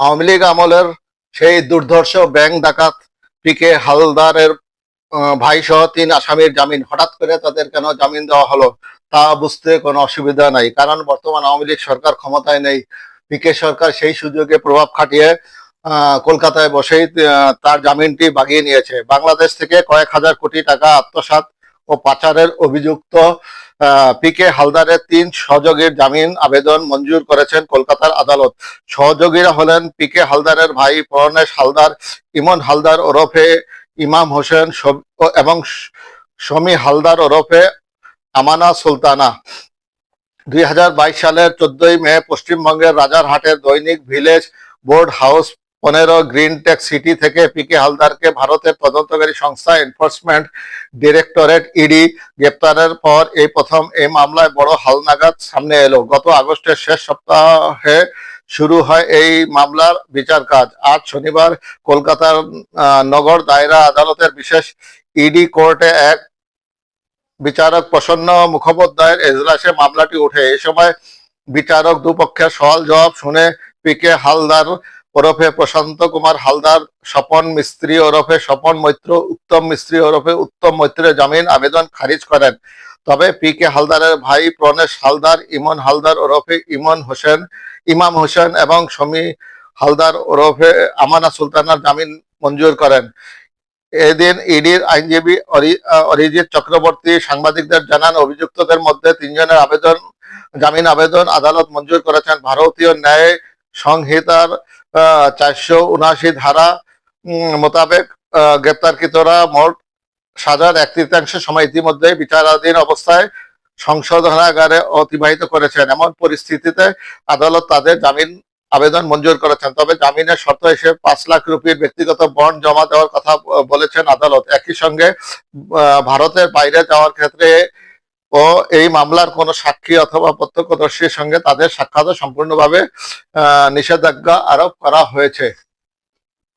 আওয়ামী লীগ আমলের সেই দুর্ধর্ষ ব্যাংক ডাকাত পি কে হালদারের ভাই সহ তিন আসামির জামিন। হঠাৎ করে তাদের কেন জামিন দেওয়া হলো তা বুঝতে কোনো অসুবিধা নাই। কারণ বর্তমান আওয়ামী লীগ সরকার ক্ষমতায় নেই। পিকে সরকার সেই সুযোগে প্রভাব খাটিয়ে কলকাতায় বসেই তার জামিনটি বাগিয়ে নিয়েছে। বাংলাদেশ থেকে কয়েক হাজার কোটি টাকা আত্মসাৎ ও পাচারের অভিযুক্ত পি কে হালদারের তিন সহযোগীর জামিন আবেদন মঞ্জুর করেছেন কলকাতার আদালত। সহযোগীরা হলেন পি কে হালদারের ভাই পরনেশ হালদার, ইমন হালদার ওরফে ইমাম হোসেন এবং শমী হালদার ওরফে আমানা সুলতানা। দুই হাজার বাইশ সালের চোদ্দই মে পশ্চিমবঙ্গের রাজারহাটের দৈনিক ভিলেজ বোর্ড হাউস পনেরো গ্রিন টেক সিটি থেকে পিকে হালদারকে ভারতের তদন্তকারী সংস্থা এনফোর্সমেন্ট ডিরেক্টরেট ইডি গ্রেপ্তারের পর এই প্রথম এই মামলায় বড় হালনাগাদ সামনে এলো। গত আগস্টের শেষ সপ্তাহে শুরু হয় এই মামলার বিচার কাজ। আজ শনিবার কলকাতার নগর দায়রা আদালতের বিশেষ ইডি কোর্টে এক বিচারক প্রসন্ন মুখোপাধ্যায়ের এজলাসে মামলাটি ওঠে। এই সময় বিচারক দুপক্ষের সওয়াল জবাব শুনে পিকে হালদার ওরফে প্রশান্ত কুমার হালদার, স্বপন মিস্ত্রি ওরফে স্বপন মৈত্র, উত্তম মিস্ত্রি ওরফে উত্তম মৈত্রের জামিন আবেদন খারিজ করেন। তবে পি কে হালদারের ভাই প্রণেশ হালদার, ইমন হালদার ওরফে ইমন হোসেন, ইমাম হোসেন এবং সমী হালদার ওরফে আমানা সুলতানার জামিন মঞ্জুর করেন। এদিন ইডির আইনজীবী অরিজিৎ চক্রবর্তী সাংবাদিকদের জানান, অভিযুক্তদের মধ্যে তিনজনের আবেদন, জামিন আবেদন আদালত মঞ্জুর করেছেন। ভারতীয় ন্যায় সংহিতার চারশো উনআশি ধারা মোতাবেক গ্রেপ্তারকৃতরা মোট সাজার এক তৃতীয়াংশ সময় ইতিমধ্যে বিচারাধীন অবস্থায় সংশোধনাগারে অতিবাহিত করেছেন। এমন পরিস্থিতিতে আদালত তাদের জামিন আবেদন মঞ্জুর করেছেন। তবে জামিনের শর্ত হিসেবে পাঁচ লাখ রুপির ব্যক্তিগত বন্ড জমা দেওয়ার কথা বলেছেন আদালত। একই সঙ্গে ভারতের বাইরে যাওয়ার ক্ষেত্রে ও এই মামলার কোনো সাক্ষী অথবা প্রত্যক্ষদর্শীর সঙ্গে তাদের সাক্ষাৎ সম্পূর্ণভাবে নিষেধাজ্ঞা আরোপ করা হয়েছে।